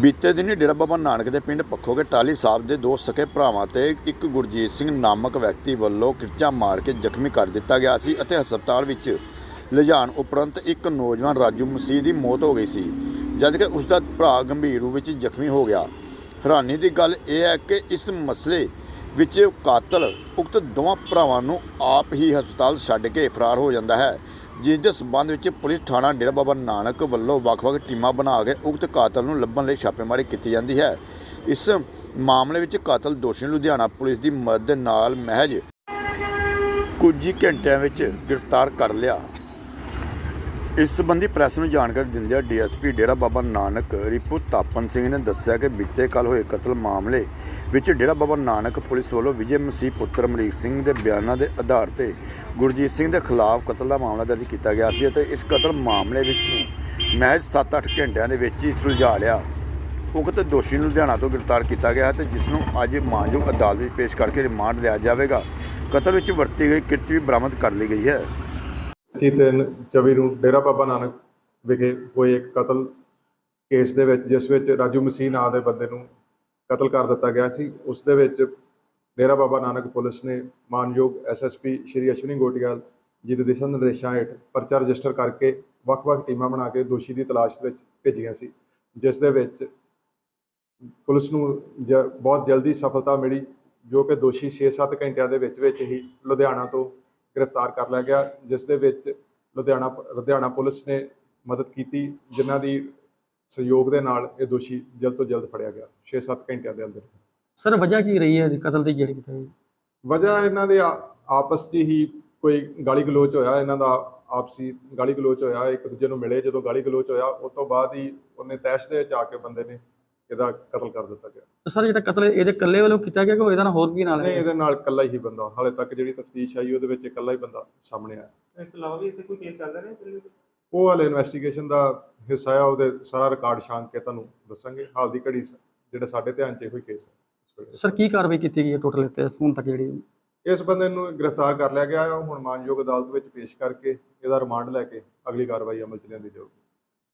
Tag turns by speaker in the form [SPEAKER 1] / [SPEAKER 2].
[SPEAKER 1] ਬੀਤੇ ਦਿਨੀ ਡੇਰਾ ਬਾਬਾ ਨਾਨਕ ਦੇ ਪਿੰਡ ਪੱਖੋਗੇ ਟਾਲੀ ਸਾਹਿਬ ਦੇ ਦੋ ਸਕੇ ਭਰਾਵਾਂ ਤੇ ਇੱਕ ਗੁਰਜੀਤ ਸਿੰਘ ਨਾਮਕ ਵਿਅਕਤੀ ਵੱਲੋਂ ਕਿਰਚਾ ਮਾਰ ਕੇ ਜ਼ਖਮੀ ਕਰ ਦਿੱਤਾ ਗਿਆ ਸੀ ਅਤੇ ਹਸਪਤਾਲ ਵਿੱਚ ਲਿਜਾਣ ਉਪਰੰਤ ਇੱਕ ਨੌਜਵਾਨ ਰਾਜੂ ਮਸੀਹ ਦੀ ਮੌਤ ਹੋ ਗਈ ਸੀ, ਜਦਕਿ ਉਸ ਦਾ ਭਰਾ ਗੰਭੀਰ ਰੂਪ ਵਿੱਚ ਜ਼ਖਮੀ ਹੋ ਗਿਆ। ਹੈਰਾਨੀ ਦੀ ਗੱਲ ਇਹ ਹੈ ਕਿ ਇਸ ਮਸਲੇ ਵਿੱਚ ਕਾਤਲ ਉਕਤ ਦੋਵਾਂ ਭਰਾਵਾਂ ਨੂੰ ਆਪ ਹੀ ਹਸਪਤਾਲ ਛੱਡ ਕੇ ਫਰਾਰ ਹੋ ਜਾਂਦਾ ਹੈ। ਜਿਸ ਦੇ ਸਬੰਧ ਵਿੱਚ ਪੁਲਿਸ ਥਾਣਾ ਡੇਰਾ ਬਾਬਾ ਨਾਨਕ ਵੱਲੋਂ ਵੱਖ-ਵੱਖ ਟੀਮਾਂ ਬਣਾ ਕੇ ਉਕਤ ਕਾਤਲ ਨੂੰ ਲੱਭਣ ਲਈ ਛਾਪੇਮਾਰੀ ਕੀਤੀ ਜਾਂਦੀ ਹੈ। ਇਸ ਮਾਮਲੇ ਵਿੱਚ ਕਾਤਲ ਦੋਸ਼ੀ ਨੂੰ ਲੁਧਿਆਣਾ ਪੁਲਿਸ ਦੀ ਮਦਦ ਨਾਲ ਮਹਿਜ ਕੁਝ ਹੀ ਘੰਟਿਆਂ ਵਿੱਚ ਗ੍ਰਿਫਤਾਰ ਕਰ ਲਿਆ। ਇਸ ਸੰਬੰਧੀ ਪ੍ਰੈਸ ਨੂੰ ਜਾਣਕਾਰੀ ਦਿੰਦਿਆਂ ਡੀਐਸਪੀ ਡੇਰਾ ਬਾਬਾ ਨਾਨਕ ਰਿਪੂ ਤਾਪਨ ਸਿੰਘ ਨੇ ਦੱਸਿਆ ਕਿ ਬੀਤੇ ਕੱਲ ਹੋਏ ਕਤਲ ਮਾਮਲੇ ਵਿੱਚ ਡੇਰਾ ਬਾਬਾ ਨਾਨਕ ਪੁਲਿਸ ਵੱਲੋਂ ਵਿਜੇ ਮਸੀਹ ਪੁੱਤਰ ਅਮਰੀਕ ਸਿੰਘ ਦੇ ਬਿਆਨਾਂ ਦੇ ਆਧਾਰ ਤੇ ਗੁਰਜੀਤ ਸਿੰਘ ਦੇ ਖਿਲਾਫ ਕਤਲ ਦਾ ਮਾਮਲਾ ਦਰਜ ਕੀਤਾ ਗਿਆ ਸੀ ਅਤੇ ਇਸ ਕਤਲ ਮਾਮਲੇ ਵਿੱਚ ਮਹਿਜ 7-8 ਘੰਟਿਆਂ ਦੇ ਵਿੱਚ ਹੀ ਸੁਲਝਾ ਲਿਆ। ਉਕਤ ਦੋਸ਼ੀ ਨੂੰ ਲੁਧਿਆਣਾ ਤੋਂ ਗ੍ਰਿਫਤਾਰ ਕੀਤਾ ਗਿਆ ਹੈ ਤੇ ਜਿਸ ਨੂੰ ਅੱਜ ਮਾਨਯੋਗ ਅਦਾਲਤ ਵਿੱਚ ਪੇਸ਼ ਕਰਕੇ ਰਿਮਾਂਡ ਲਿਆ ਜਾਵੇਗਾ। ਕਤਲ ਵਿੱਚ ਵਰਤੀ ਗਈ ਕਿਰਚ ਵੀ ਬਰਾਮਦ ਕਰ ਲਈ ਗਈ ਹੈ।
[SPEAKER 2] ਪੱਚੀ ਤਿੰਨ ਚੌਵੀ ਨੂੰ ਡੇਰਾ ਬਾਬਾ ਨਾਨਕ ਵਿਖੇ ਹੋਏ ਇੱਕ ਕਤਲ ਕੇਸ ਦੇ ਵਿੱਚ, ਜਿਸ ਵਿੱਚ ਰਾਜੂ ਮਸੀਹ ਨਾਂ ਦੇ ਬੰਦੇ ਨੂੰ ਕਤਲ ਕਰ ਦਿੱਤਾ ਗਿਆ ਸੀ। ਉਸ ਦੇ ਵਿੱਚ ਡੇਰਾ ਬਾਬਾ ਨਾਨਕ ਪੁਲਿਸ ਨੇ ਮਾਨਯੋਗ ਐਸਐਸਪੀ ਸ਼੍ਰੀ ਅਸ਼ਵਨੀ ਗੋਟਿਆਲ ਜੀ ਦੇ ਦਿਸ਼ਾ ਨਿਰਦੇਸ਼ਾਂ ਹੇਠ ਪਰਚਾ ਰਜਿਸਟਰ ਕਰਕੇ ਵੱਖ-ਵੱਖ ਟੀਮਾਂ ਬਣਾ ਕੇ ਦੋਸ਼ੀ ਦੀ ਤਲਾਸ਼ ਵਿੱਚ ਭੇਜੀਆਂ ਸੀ। ਜਿਸ ਦੇ ਵਿੱਚ ਪੁਲਿਸ ਨੂੰ ਜ- ਬਹੁਤ ਜਲਦੀ ਸਫਲਤਾ ਮਿਲੀ, ਜੋ ਕਿ ਦੋਸ਼ੀ 6-7 ਘੰਟਿਆਂ ਦੇ ਵਿੱਚ ਵਿੱਚ ਹੀ ਲੁਧਿਆਣਾ ਤੋਂ ਗ੍ਰਿਫਤਾਰ ਕਰ ਲਿਆ ਗਿਆ। ਜਿਸ ਦੇ ਵਿੱਚ ਲੁਧਿਆਣਾ ਲੁਧਿਆਣਾ ਪੁਲਿਸ ਨੇ ਮਦਦ ਕੀਤੀ, ਜਿਨ੍ਹਾਂ ਦੀ ਸਹਿਯੋਗ ਦੇ ਨਾਲ ਇਹ ਦੋਸ਼ੀ ਜਲਦ ਤੋਂ ਜਲਦ ਫੜਿਆ ਗਿਆ 6-7 ਘੰਟਿਆਂ ਦੇ ਅੰਦਰ।
[SPEAKER 3] ਸਰ ਵਜ੍ਹਾ ਕੀ ਰਹੀ ਹੈ? ਜੀ ਕਤਲ ਦੀ ਜਿਹੜੀ ਕੀਤੀ ਹੋਈ?
[SPEAKER 2] ਵਜ੍ਹਾ ਇਹਨਾਂ ਦੇ ਆਪਸ 'ਚ ਹੀ ਕੋਈ ਗਾਲੀ ਗਲੋਚ ਹੋਇਆ ਇਹਨਾਂ ਦਾ ਆਪਸੀ ਗਾਲੀ ਗਲੋਚ ਹੋਇਆ ਇੱਕ ਦੂਜੇ ਨੂੰ ਮਿਲੇ ਜਦੋਂ ਗਾਲੀ ਗਲੋਚ ਹੋਇਆ ਉਸ ਤੋਂ ਬਾਅਦ ਹੀ ਉਹਨੇ ਤੈਸ਼ ਦੇ ਵਿੱਚ ਆ ਕੇ ਬੰਦੇ ਨੇ ਇਹਦਾ ਕਤਲ ਕਰ ਦਿੱਤਾ ਗਿਆ।
[SPEAKER 3] ਤੇ ਸਰ ਜਿਹੜਾ ਕਤਲ ਇਹਦੇ ਇਕੱਲੇ ਵੱਲੋਂ ਕੀਤਾ ਗਿਆ ਕਿ ਇਹਦਾ ਨਾਲ ਹੋਰ ਵੀ ਨਾਲ
[SPEAKER 2] ਨਹੀਂ ਇਹਦੇ ਨਾਲ ਇਕੱਲਾ ਹੀ ਬੰਦਾ ਹਾਲੇ ਤੱਕ ਜਿਹੜੀ ਤਫਤੀਸ਼ ਆਈ ਉਹਦੇ ਵਿੱਚ ਇਕੱਲਾ ਹੀ ਬੰਦਾ ਸਾਹਮਣੇ ਆਇਆ।
[SPEAKER 4] ਇਸ ਤੋਂ ਇਲਾਵਾ ਵੀ ਇੱਥੇ ਕੋਈ ਕੇਸ ਚੱਲਦਾ ਰਿਹਾ?
[SPEAKER 2] ਉਹ ਹਾਲੇ ਇਨਵੈਸਟੀਗੇਸ਼ਨ ਦਾ ਹਿੱਸਾ ਆ ਉਹਦੇ ਸਾਰਾ ਰਿਕਾਰਡ ਛਾਂਗ ਕੇ ਤੁਹਾਨੂੰ ਦੱਸਾਂਗੇ। ਹਾਲ ਦੀ ਘੜੀ ਜਿਹੜਾ ਸਾਡੇ ਧਿਆਨ 'ਚ ਇਹੋ ਹੀ ਕੇਸ ਹੈ ਵੇਲੇ।
[SPEAKER 3] ਸਰ ਕੀ ਕਾਰਵਾਈ ਕੀਤੀ ਗਈ ਹੈ ਟੋਟਲ ਇੱਥੇ ਹੁਣ ਤੱਕ ਜਿਹੜੀ?
[SPEAKER 2] ਇਸ ਬੰਦੇ ਨੂੰ ਗ੍ਰਿਫਤਾਰ ਕਰ ਲਿਆ ਗਿਆ ਹੈ ਹੁਣ ਮਾਨਯੋਗ ਅਦਾਲਤ ਵਿੱਚ ਪੇਸ਼ ਕਰਕੇ ਇਹਦਾ ਰਿਮਾਂਡ ਲੈ ਕੇ ਅਗਲੀ ਕਾਰਵਾਈ ਅਮਲ 'ਚ ਲਿਆਂਦੀ ਜਾਊਗੀ।